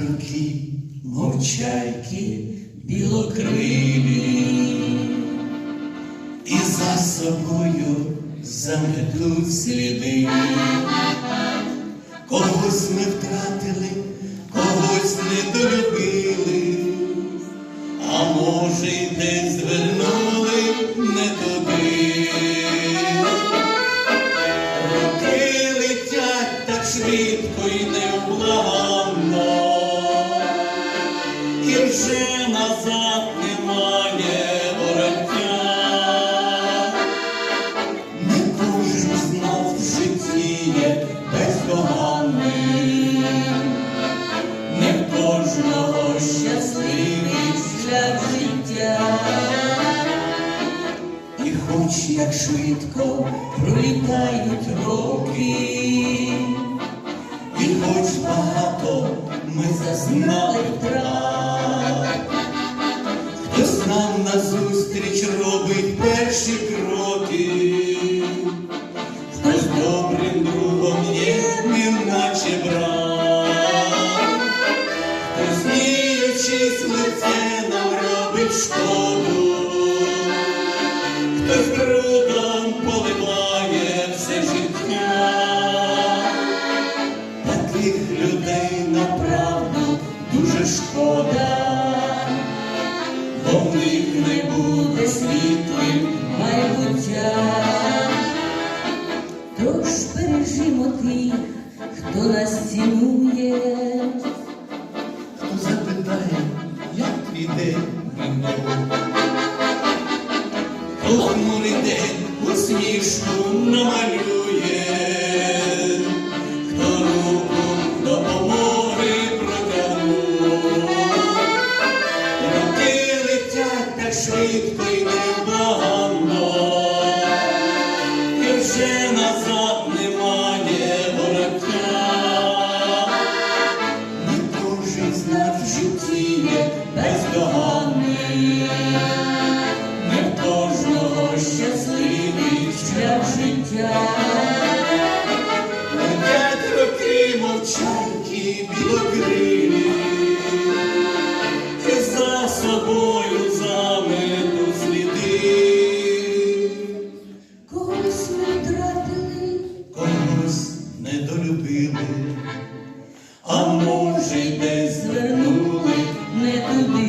роки мовчайки білокрилі і за собою заметуть сліди. Когось ми втратили, когось недолюбили, а може й десь звернули не туди. Роки летять так швидко і невблаганно, вже назад немає вороття. Не кожен з в житті є не кожного щасливий шлях життя. І хоч як швидко пролітають роки, і хоч багато ми зазнали втрат, назустріч робить перші кроки, хтось добрим другом є, неначе брат, хтось сміючись лице нам робить шкоду, хтось брудом поливає все життя. Таких людей направду дуже шкода, не буде світлим майбуття. Тож бережімо тих, хто нас цінує, Хто запитає, як твій день минув? Хто хмурий день усмішку намалює, вже назад немає вороття. Не кожен з нас в не кожного щасливий шлях життя. Летять роки мовчанки білокрилі, любили, а може, десь звернули не туди.